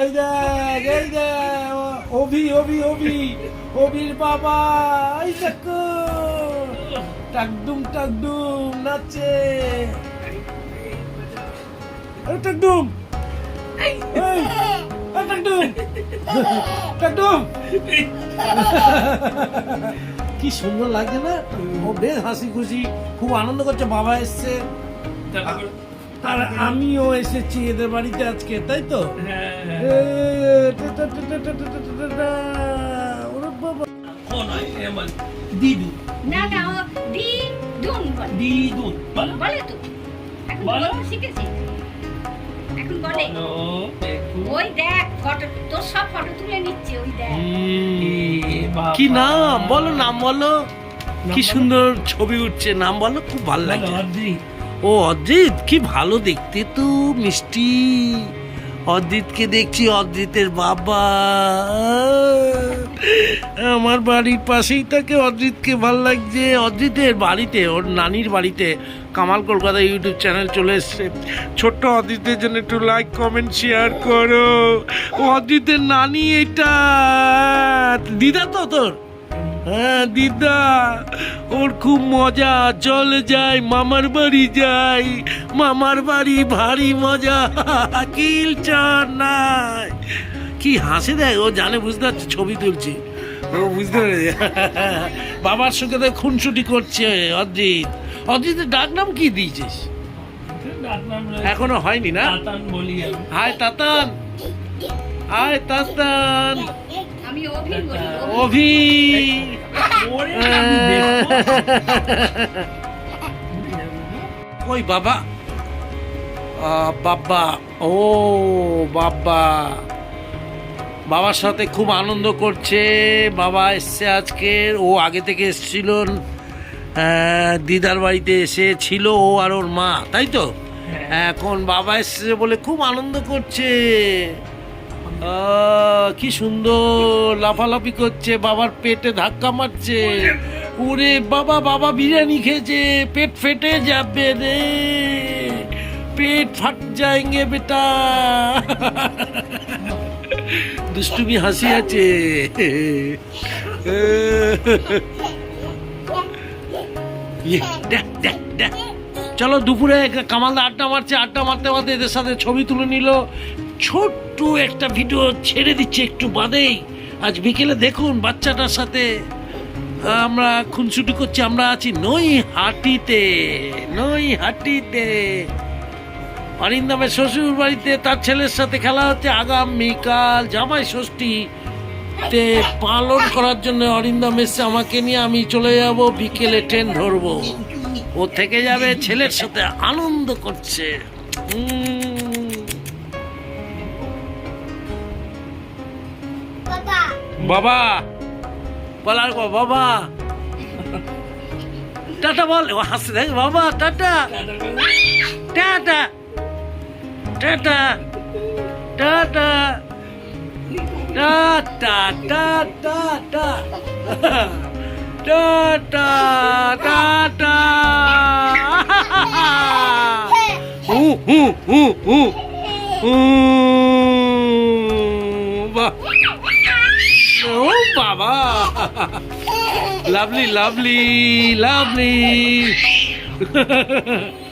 এই দেখ এই দেখ অভি অভি অভি অভির বাবা এই দেখো। টাকডুম টাকডুম নাচে। এই টাকডুম এই। এই টাকডুম টাকডুম। কি সুন্দর লাগছে না? ও বেশ হাসি খুশি খুব আনন্দ করছে বাবা এসছে। আর আমিও এসেছি এদের বাড়িতে আজকে তাই তো? কি না নাম? বলো নাম বলো। কি সুন্দর ছবি উঠছে নাম বলো খুব ভালো লাগে। ও অদ্রিত, কি ভালো দেখতে তো, মিষ্টি। অদ্রিতকে দেখছি অদ্রিতের বাবা। আমার বাড়ির পাশেই থাকে অদ্রিতকে ভালো লাগছে। অদ্রিতের বাড়িতে, ওর নানির বাড়িতে কামাল কলকাতা ইউটিউব চ্যানেল চলে এসছে। ছোট্ট অদ্রিতের জন্য একটু লাইক কমেন্ট শেয়ার করো। অদ্রিতের নানি এটা। দিদা তো তোর? হ্যাঁ দিদা ওর খুব মজা। চলে যাই মামার বাড়ি যাই। মামার বাড়ি ভারী মজা। কিল চার নাই। কি হাসি দেয় ও জানে বুঝতে পারছে ছবি তুলছি। ও বুঝতে পেরেছে। বাবার সঙ্গে তো খুনসুটি করছে অজিত। অজিতের ডাক নাম কি দিয়েছিস? এখনও হয়নি না? আমি। তাতান! আমি অভিন অভি। আমি বাবা। বাবা ও বাবা বাবার সাথে খুব আনন্দ করছে। বাবা এসছে আজকে। ও আগে থেকে এসেছিল দিদার বাড়িতে এসে ছিল ও আর ওর মা তাই তো? হ্যাঁ। এখন বাবা এসছে বলে খুব আনন্দ করছে। কি সুন্দর, লাফালাফি করছে, বাবার পেটে ধাক্কা মারছে। ওরে বাবা বাবা বিরিয়ানি খেয়েছে, পেট ফেটে যাবে রে। পেট ফাট যাएंगे বেটা। দুষ্টুমি হাসি আছে। ইয়ে। চলো দুপুরে কামালদা আড্ডা মারছে, আড্ডা মারতে মারতে এদের সাথে ছবি তুলে নিল। ছোট্ট একটা ভিডিও ছেড়ে দিচ্ছে একটু বাদেই। আজ বিকেলে দেখুন বাচ্চাটার সাথে আমরা খুনসুটি করছি, আমরা আছি নই হাটিতে নই হাটিতে অরিন্দমের শ্বশুর বাড়িতে তার ছেলের সাথে খেলা হচ্ছে আগামীকাল জামাই ষষ্ঠী তে পালন করার জন্য অরিন্দম এসছে, আমাকে নিয়ে আমি চলে যাব, বিকেলে ট্রেন ধরবো। ও থেকে যাবে, ছেলের সাথে আনন্দ করছে। উম। বাবা। বলার গো বাবা। টাটা বল ও হাসতে দেখ বাবা tata. Tata. Tata. Tata. Tata tata tata. Tata হু হু হু হু। হু বাবা লাভলি লাভলি লাভলি